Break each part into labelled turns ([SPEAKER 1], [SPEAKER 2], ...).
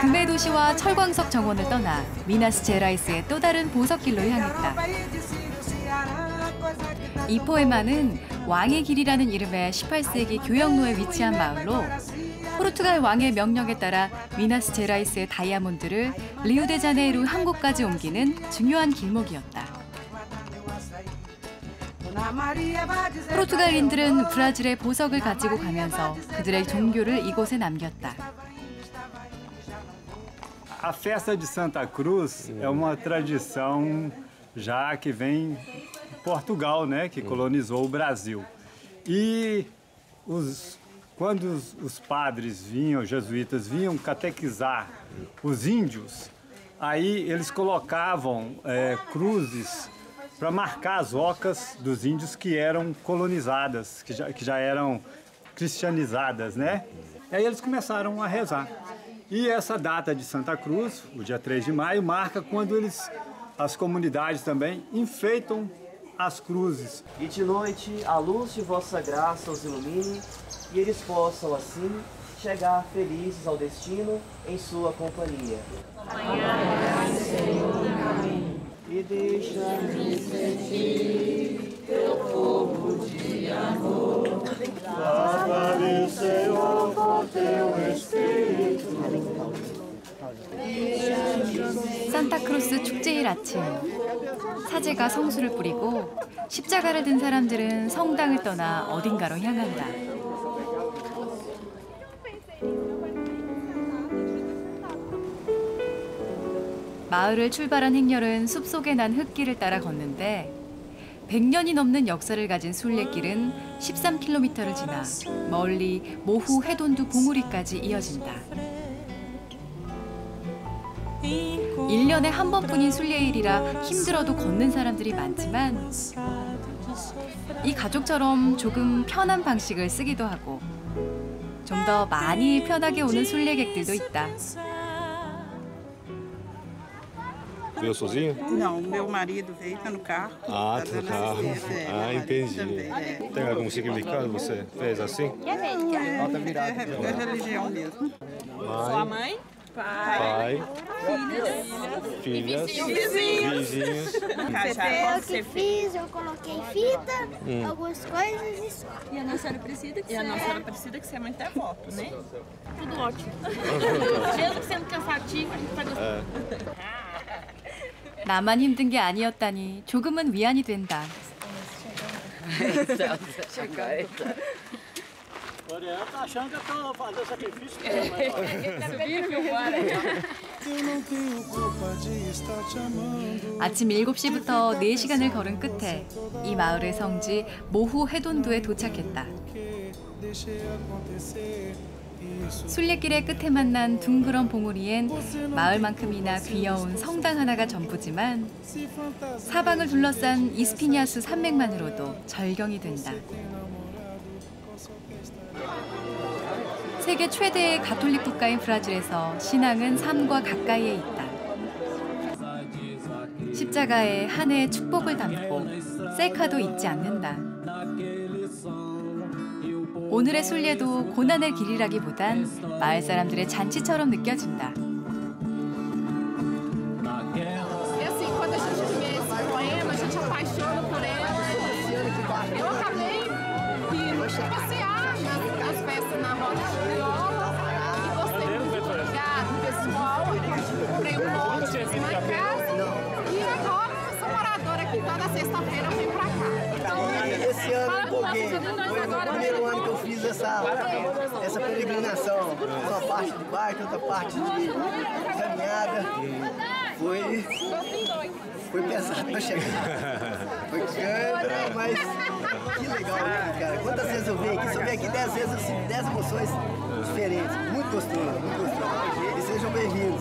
[SPEAKER 1] 금의 도시와 철광석 정원을 떠나 미나스 제라이스의 또 다른 보석길로 향했다. 이 포에마는 왕의 길이라는 이름의 18세기 교역로에 위치한 마을로 포르투갈 왕의 명령에 따라 미나스 제라이스의 다이아몬드를 리우데자네이루 항구까지 옮기는 중요한 길목이었다. 포르투갈인들은 브라질의 보석을 가지고 가면서 그들의 종교를 이곳에 남겼다.
[SPEAKER 2] A festa de Santa Cruz é uma tradição já que vem Portugal, né, que colonizou o Brasil. E os, quando os, os padres vinham, os jesuítas vinham catequizar os índios, aí eles colocavam é, cruzes para marcar as ocas dos índios que eram colonizadas, que já, que já eram cristianizadas, né? E aí eles começaram a rezar. E essa data de Santa Cruz, o dia 3 de maio, marca quando eles, as comunidades também enfeitam as cruzes.
[SPEAKER 3] E de noite a luz de vossa graça os ilumine e eles possam assim chegar felizes ao destino em sua companhia. E deixa-me sentir teu povo de amor. Lava-me, Senhor,
[SPEAKER 1] 산타크로스 축제일 아침 사제가 성수를 뿌리고 십자가를 든 사람들은 성당을 떠나 어딘가로 향한다. 마을을 출발한 행렬은 숲속에 난 흙길을 따라 걷는데 100년이 넘는 역사를 가진 순례길은 13km를 지나 멀리 모후 해돈두 봉우리까지 이어진다. 1년에 한 번뿐인 순례일이라 힘들어도 걷는 사람들이 많지만 이 가족처럼 조금 편한 방식을 쓰기도 하고 좀 더 많이 편하게 오는 순례객들도 있다.
[SPEAKER 4] Veio sozinho?
[SPEAKER 5] Não, meu marido veio, tá no carro.
[SPEAKER 4] Ah,
[SPEAKER 5] tá
[SPEAKER 4] no carro. Ah, entendi.
[SPEAKER 5] também, é.
[SPEAKER 4] Tem algum significado você fez assim?
[SPEAKER 5] É, é, é religião mesmo.
[SPEAKER 4] Sua mãe? Pai. Filhas. Vizinhos.
[SPEAKER 6] Eu que fiz, eu coloquei fita, algumas coisas e só.
[SPEAKER 7] E a Nossa Senhora Aparecida, que, e a Nossa Senhora Aparecida, que você é muito devoto, né? Tudo ótimo. Mesmo sendo cansativo, a gente tá gostando.
[SPEAKER 1] 나만 힘든 게 아니었다니 조금은 위안이 된다.
[SPEAKER 8] Tá achando que eu tô fazendo sacrifício?
[SPEAKER 1] 아침 7시부터 4시간을 걸은 끝에 이 마을의 성지 모후 해돈도에 도착했다. 순례길의 끝에 만난 둥그런 봉우리엔 마을만큼이나 귀여운 성당 하나가 전부지만 사방을 둘러싼 이스피니아스 산맥만으로도 절경이 된다. 세계 최대의 가톨릭 국가인 브라질에서 신앙은 삶과 가까이에 있다. 십자가에 한 해의 축복을 담고 셀카도 잊지 않는다. 오늘의 순례도 고난의 길이라기보단 마을 사람들의 잔치처럼 느껴진다.
[SPEAKER 7] Roda de viola e gostei muito do lugar, do pessoal. Comprei um monte, fiz uma casa. E agora eu sou moradora aqui toda sexta-feira eu venho pra cá. Então,
[SPEAKER 9] Esse ano eu empolguei. Foi o primeiro ano que eu fiz essa, essa peregrinação. Uma parte de bike, outra parte de caminhada. Foi, foi pesado pra chegar. Foi câmera, mas que legal, cara. Quantas vezes eu venho aqui? Se eu venho aqui dez vezes, eu sinto dez emoções diferentes. Muito gostoso, muito gostoso. E sejam bem-vindos.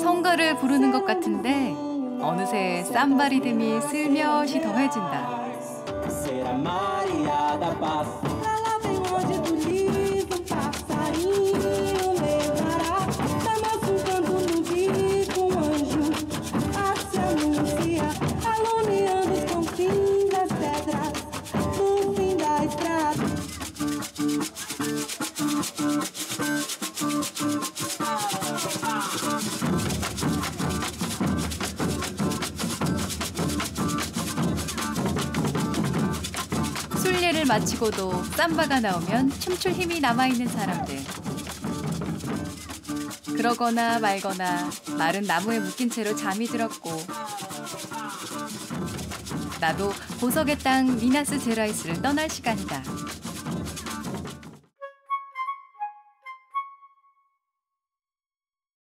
[SPEAKER 1] 성가를 부르는 것 같은데 어느새 삼바 리듬이 슬며시 더해진다. 마치고도 삼바가 나오면 춤출 힘이 남아있는 사람들. 그러거나 말거나 마른 나무에 묶인 채로 잠이 들었고 나도 보석의 땅 미나스 제라이스를 떠날 시간이다.